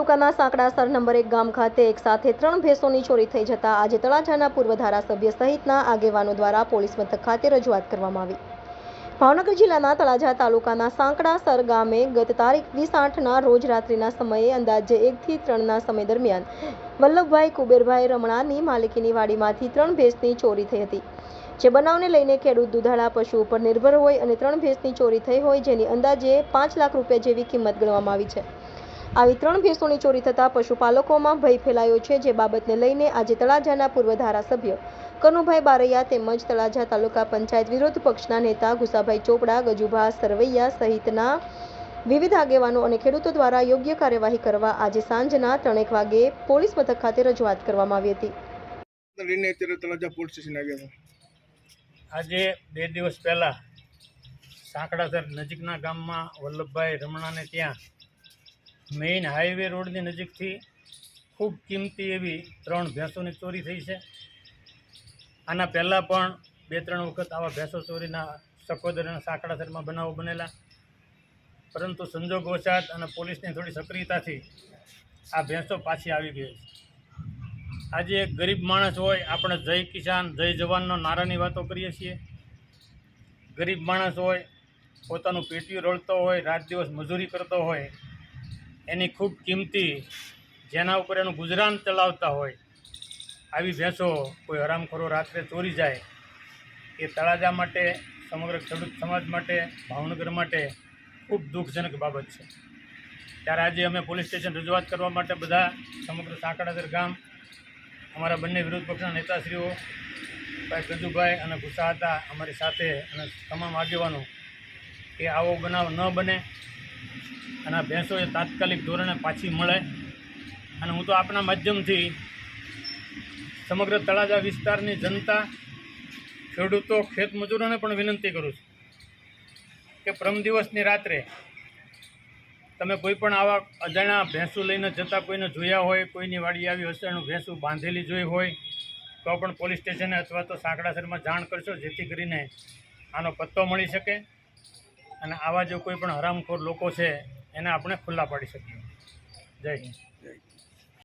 તાલુકાના સાંકડાસર નંબર એક ગામ ખાતે એક સાથે ત્રણ ભેંસોની ચોરી થઈ જતા આજે તળાજાના પૂર્વ ધારાસભ્ય સહિતના આગેવાનો દ્વારા પોલીસ મથક ખાતે રજૂઆત કરવામાં આવી. ભાવનગર જિલ્લાના તળાજા તાલુકાના સાંકડાસર ગામે ગત તારીખ વીસ આઠના રોજ રાત્રિના સમયે અંદાજે એકથી ત્રણના સમય દરમિયાન વલ્લભભાઈ કુબેરભાઈ રમણાની માલિકીની વાડીમાંથી ત્રણ ભેંસની ચોરી થઈ હતી, જે બનાવને લઈને ખેડૂત દુધાળા પશુ ઉપર નિર્ભર હોય અને ત્રણ ભેંસની ચોરી થઈ હોય જેની અંદાજે પાંચ લાખ રૂપિયા જેવી કિંમત ગણવામાં આવી છે. આવી ત્રણ ભેંસોની ચોરી થતાં પશુપાલકોમાં ભય ફેલાયો છે જે બાબતને લઈને આજે તળાજાના પૂર્વ ધારાસભ્ય કનુભાઈ બારૈયા તેમજ તળાજા તાલુકા પંચાયત વિરોધ પક્ષના નેતા ગુસાભાઈ ચોપડા ગજુભા સરવૈયા સહિતના વિવિધ આગેવાનો અને ખેડૂતો દ્વારા યોગ્ય કાર્યવાહી કરવા આજે સાંજના ત્રણેક વાગે પોલીસ મથક ખાતે રજૂઆત કરવામાં આવી હતી. આજે બે દિવસ પહેલાં સાંકડાસર નજીકના ગામમાં વલ્લભભાઈ રમણાને ત્યાં મેઇન હાઈવે રોડની નજીકથી ખૂબ કિંમતી એવી ત્રણ ભેંસોની ચોરી થઈ છે. આના પહેલાં પણ બે ત્રણ વખત આવા ભેંસો ચોરીના સખોદર અને સાંકડાસરમાં બનાવો બનેલા. પરંતુ સંજોગવશાત અને પોલીસની થોડી સક્રિયતાથી આ ભેંસો પાછી આવી ગઈ છે. આજે એક ગરીબ માણસ હોય, આપણે જય કિસાન, જય જવાનનો નારાની વાતો કરીએ છીએ. ગરીબ માણસ હોય, પોતાનું પેટીયું રળતો હોય, રાત દિવસ મજૂરી કરતો હોય એની ખૂબ કિંમતી, જેના ઉપર એનું ગુજરાન ચલાવતા હોય, આવી ભેંસો કોઈ હરામખોરો રાત્રે ચોરી જાય, એ તળાજા માટે, સમગ્ર ખેડૂત સમાજ માટે, ભાવનગર માટે ખૂબ દુઃખજનક બાબત છે. ત્યારે આજે અમે પોલીસ સ્ટેશન રજૂઆત કરવા માટે બધા સમગ્ર સાંકળાદર ગામ, અમારા બંને વિરોધ પક્ષના નેતાશ્રીઓ, ભાઈ ગજુભાઈ અને ગુસ્સા હતા અમારી સાથે અને તમામ આગેવાનો, કે આવો બનાવ ન બને અને આ ભેંસો એ તાત્કાલિક ધોરણે પાછી મળે. અને હું તો આપના માધ્યમથી સમગ્ર તળાજા વિસ્તારની જનતા, ખેડૂતો ખેતમજૂરોને પણ વિનંતી કરું છું કે પ્રમ દિવસની રાત્રે તમે કોઈ પણ આવા અજાણ્યા ભેંસું લઈને જતા કોઈને જોયા હોય, કોઈની વાડી આવી હશે, એનું ભેંસું બાંધેલી જોઈ હોય, તો પણ પોલીસ સ્ટેશને અથવા તો સાંકડાસરમાં જાણ કરશો, જેથી કરીને આનો પત્તો મળી શકે. અને આવા જો કોઈ પણ હરામખોર લોકો છે, એને આપણે ખુલ્લા પાડી શકીએ. જય હિન્દ. જય